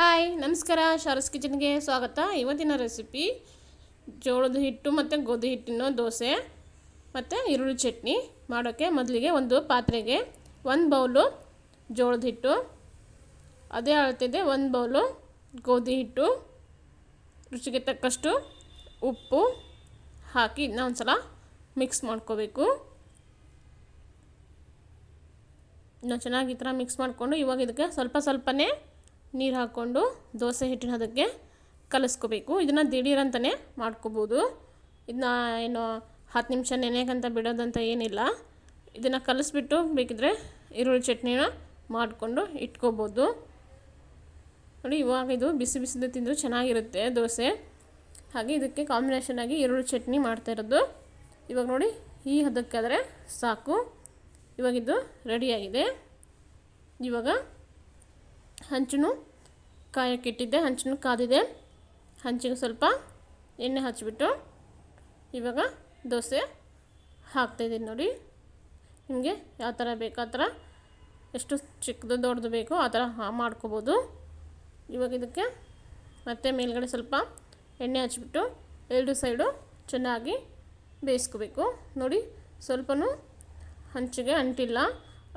Hi, ನಮಸ್ಕಾರ. ಶಾರಸ್ ಕಿಚನ್ಗೆ ಸ್ವಾಗತ. ಇವತ್ತಿನ ರೆಸಿಪಿ ಜೋಳದ ಹಿಟ್ಟು ಮತ್ತು ಗೋಧಿ ಹಿಟ್ಟಿನ ದೋಸೆ ಮತ್ತು ಈರುಳ್ಳಿ ಚಟ್ನಿ ಮಾಡೋಕ್ಕೆ ಮೊದಲಿಗೆ ಒಂದು ಪಾತ್ರೆಗೆ ಒಂದು ಬೌಲು ಜೋಳದ ಹಿಟ್ಟು, ಅದೇ ಅಳ್ತಿದೆ ಒಂದು ಬೌಲು ಗೋಧಿ ಹಿಟ್ಟು, ರುಚಿಗೆ ತಕ್ಕಷ್ಟು ಉಪ್ಪು ಹಾಕಿ ಇದನ್ನ ಸಲ ಮಿಕ್ಸ್ ಮಾಡ್ಕೋಬೇಕು. ನಾವು ಚೆನ್ನಾಗಿ ಈ ಥರ ಮಿಕ್ಸ್ ಮಾಡಿಕೊಂಡು ಇವಾಗ ಇದಕ್ಕೆ ಸ್ವಲ್ಪ ಸ್ವಲ್ಪನೇ ನೀರು ಹಾಕ್ಕೊಂಡು ದೋಸೆ ಹಿಟ್ಟಿನ ಅದಕ್ಕೆ ಕಲಿಸ್ಕೋಬೇಕು. ಇದನ್ನು ದಿಢೀರಂತಲೇ ಮಾಡ್ಕೋಬೋದು. ಇದನ್ನ ಏನು ಹತ್ತು ನಿಮಿಷ ನೆನೆಯಕ್ಕಂತ ಬಿಡೋದಂತ ಏನಿಲ್ಲ. ಇದನ್ನು ಕಲಿಸ್ಬಿಟ್ಟು ಬೇಕಿದ್ರೆ ಈರುಳ್ಳಿ ಚಟ್ನಿನ ಮಾಡಿಕೊಂಡು ಇಟ್ಕೋಬೋದು. ನೋಡಿ, ಇವಾಗ ಇದು ಬಿಸಿ ಬಿಸಿದು ತಿಂದರೂ ಚೆನ್ನಾಗಿರುತ್ತೆ ದೋಸೆ. ಹಾಗೆ ಇದಕ್ಕೆ ಕಾಂಬಿನೇಷನ್ ಆಗಿ ಈರುಳ್ಳಿ ಚಟ್ನಿ ಮಾಡ್ತಾ ಇರೋದು. ಇವಾಗ ನೋಡಿ, ಈ ಹದಕ್ಕಾದರೆ ಸಾಕು. ಇವಾಗಿದ್ದು ರೆಡಿಯಾಗಿದೆ ಇವಾಗ ಹಂಚು ಕಾಯಕ್ಕಿಟ್ಟಿದ್ದೆ ಹಂಚನ್ನು ಕಾದಿದೆ. ಹಂಚಿಗೆ ಸ್ವಲ್ಪ ಎಣ್ಣೆ ಹಚ್ಚಿಬಿಟ್ಟು ಇವಾಗ ದೋಸೆ ಹಾಕ್ತಾಯಿದ್ದೀನಿ ನೋಡಿ. ನಿಮಗೆ ಯಾವ ಥರ ಬೇಕು, ಆ ಥರ ಎಷ್ಟು ಚಿಕ್ಕದು ದೊಡ್ಡದು ಬೇಕೋ, ಆ ಥರ ಮಾಡ್ಕೋಬೋದು. ಇವಾಗ ಇದಕ್ಕೆ ಮತ್ತೆ ಮೇಲ್ಗಡೆ ಸ್ವಲ್ಪ ಎಣ್ಣೆ ಹಚ್ಬಿಟ್ಟು ಎರಡು ಸೈಡು ಚೆನ್ನಾಗಿ ಬೇಯಿಸ್ಕೋಬೇಕು. ನೋಡಿ, ಸ್ವಲ್ಪನೂ ಹಂಚಿಗೆ ಅಂಟಿಲ್ಲ.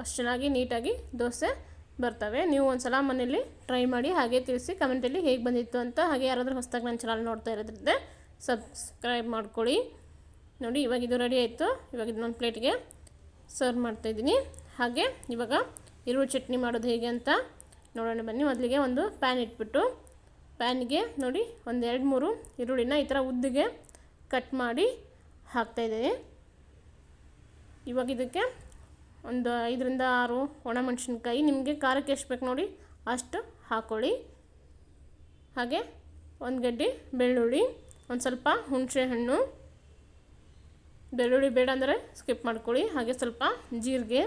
ಅಷ್ಟು ಚೆನ್ನಾಗಿ ನೀಟಾಗಿ ದೋಸೆ ಬರ್ತವೆ. ನೀವು ಒಂದು ಸಲ ಮನೇಲಿ ಟ್ರೈ ಮಾಡಿ ಹಾಗೆ ತಿಳಿಸಿ ಕಮೆಂಟಲ್ಲಿ ಹೇಗೆ ಬಂದಿತ್ತು ಅಂತ ಹಾಗೆ ಯಾರಾದರೂ ಹೊಸ್ದಾಗಿ ನನ್ನ ಚಾನಲ್ ನೋಡ್ತಾ ಇರೋದ್ರಿಂದ ಸಬ್ಸ್ಕ್ರೈಬ್ ಮಾಡ್ಕೊಳ್ಳಿ. ನೋಡಿ, ಇವಾಗ ಇದು ರೆಡಿ ಆಯಿತು. ಇವಾಗ ಇದನ್ನೊಂದು ಪ್ಲೇಟ್ಗೆ ಸರ್ವ್ ಮಾಡ್ತಾಯಿದ್ದೀನಿ ಹಾಗೆ ಇವಾಗ ಈರುಳ್ಳಿ ಚಟ್ನಿ ಮಾಡೋದು ಹೇಗೆ ಅಂತ ನೋಡೋಣ. ಬನ್ನಿ, ಮೊದಲಿಗೆ ಒಂದು ಪ್ಯಾನ್ ಇಟ್ಬಿಟ್ಟು ಪ್ಯಾನ್ಗೆ ನೋಡಿ ಒಂದು ಎರಡು ಮೂರು ಈರುಳ್ಳಿನ ಈ ಥರ ಉದ್ದಿಗೆ ಕಟ್ ಮಾಡಿ ಹಾಕ್ತಾಯಿದ್ದೀನಿ ಇವಾಗ ಇದಕ್ಕೆ ಒಂದು ಐದರಿಂದ ಆರು ಒಣಮೆಣಸಿನ್ಕಾಯಿ ನಿಮಗೆ ಖಾರಕ್ಕೆ ಎಷ್ಟು ಬೇಕು ನೋಡಿ ಅಷ್ಟು ಹಾಕ್ಕೊಳ್ಳಿ ಹಾಗೆ ಒಂದು ಗಡ್ಡೆ ಬೆಳ್ಳುಳ್ಳಿ, ಒಂದು ಸ್ವಲ್ಪ ಹುಣಸೆ ಹಣ್ಣು. ಬೆಳ್ಳುಳ್ಳಿ ಬೇಡ ಅಂದರೆ ಸ್ಕಿಪ್ ಮಾಡ್ಕೊಳ್ಳಿ. ಹಾಗೆ ಸ್ವಲ್ಪ ಜೀರಿಗೆ,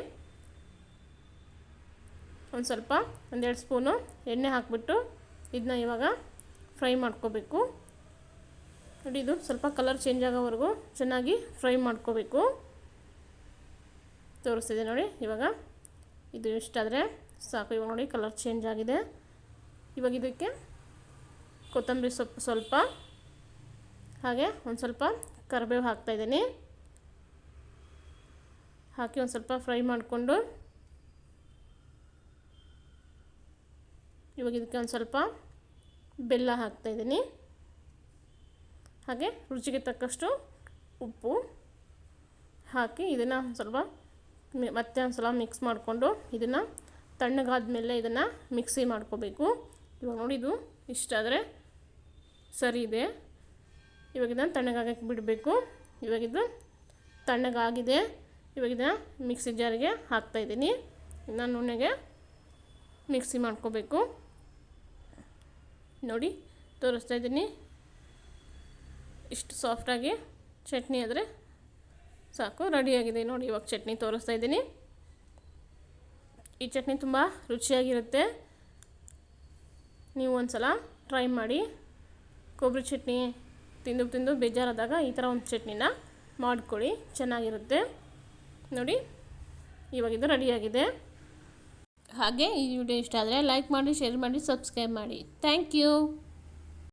ಒಂದು ಸ್ವಲ್ಪ ಒಂದೆರಡು ಸ್ಪೂನು ಎಣ್ಣೆ ಹಾಕ್ಬಿಟ್ಟು ಇದನ್ನ ಇವಾಗ ಫ್ರೈ ಮಾಡ್ಕೋಬೇಕು. ನೋಡಿ ಇದು ಸ್ವಲ್ಪ ಕಲರ್ ಚೇಂಜ್ ಆಗೋವರೆಗೂ ಚೆನ್ನಾಗಿ ಫ್ರೈ ಮಾಡ್ಕೋಬೇಕು. ತೋರಿಸ್ತಿದೆ ನೋಡಿ ಇವಾಗ. ಇದು ಇಷ್ಟಾದರೆ ಸಾಕು, ಇವಾಗ ನೋಡಿ ಕಲರ್ ಚೇಂಜ್ ಆಗಿದೆ. ಇವಾಗ ಇದಕ್ಕೆ ಕೊತ್ತಂಬರಿ ಸೊಪ್ಪು ಸ್ವಲ್ಪ, ಹಾಗೆ ಒಂದು ಸ್ವಲ್ಪ ಕರಿಬೇವು ಹಾಕ್ತಾಯಿದ್ದೀನಿ ಹಾಕಿ ಒಂದು ಸ್ವಲ್ಪ ಫ್ರೈ ಮಾಡಿಕೊಂಡು, ಇವಾಗ ಇದಕ್ಕೆ ಒಂದು ಸ್ವಲ್ಪ ಬೆಲ್ಲ ಹಾಕ್ತಾಯಿದ್ದೀನಿ ಹಾಗೆ ರುಚಿಗೆ ತಕ್ಕಷ್ಟು ಉಪ್ಪು ಹಾಕಿ ಇದನ್ನು ಸ್ವಲ್ಪ ಮತ್ತೆ ಒಂದು ಸಲ ಮಿಕ್ಸ್ ಮಾಡಿಕೊಂಡು ಇದನ್ನು ತಣ್ಣಗಾದ ಮೇಲೆ ಇದನ್ನು ಮಿಕ್ಸಿ ಮಾಡ್ಕೋಬೇಕು. ಇವಾಗ ನೋಡಿ ಇದು ಇಷ್ಟಾದರೆ ಸರಿ ಇದೆ. ಇವಾಗ ಇದನ್ನು ತಣ್ಣಗಾಗಕ್ಕೆ ಬಿಡಬೇಕು. ಇವಾಗಿದು ತಣ್ಣಗಾಗಿದೆ. ಇವಾಗ ಇದನ್ನು ಮಿಕ್ಸಿ ಜಾರಿಗೆ ಹಾಕ್ತಾಯಿದ್ದೀನಿ ಇನ್ನು ನುಣ್ಣಗೆ ಮಿಕ್ಸಿ ಮಾಡ್ಕೋಬೇಕು. ನೋಡಿ, ತೋರಿಸ್ತಾ ಇದ್ದೀನಿ. ಇಷ್ಟು ಸಾಫ್ಟಾಗಿ ಚಟ್ನಿ ಆದರೆ ಸಾಕು ರೆಡಿಯಾಗಿದೆ ನೋಡಿ, ಇವಾಗ ಚಟ್ನಿ ತೋರಿಸ್ತಾ ಇದ್ದೀನಿ. ಈ ಚಟ್ನಿ ತುಂಬ ರುಚಿಯಾಗಿರುತ್ತೆ. ನೀವು ಒಂದು ಸಲ ಟ್ರೈ ಮಾಡಿ. ಕೊಬ್ಬರಿ ಚಟ್ನಿ ತಿಂದು ತಿಂದು ಬೇಜಾರಾದಾಗ ಈ ಥರ ಒಂದು ಚಟ್ನಿನ ಮಾಡಿಕೊಳ್ಳಿ. ಚೆನ್ನಾಗಿರುತ್ತೆ. ನೋಡಿ ಇವಾಗಿದು ರೆಡಿಯಾಗಿದೆ ಹಾಗೆ ಈ ವಿಡಿಯೋ ಇಷ್ಟ ಆದರೆ ಲೈಕ್ ಮಾಡಿ ಶೇರ್ ಮಾಡಿ ಸಬ್ಸ್ಕ್ರೈಬ್ ಮಾಡಿ. Thank you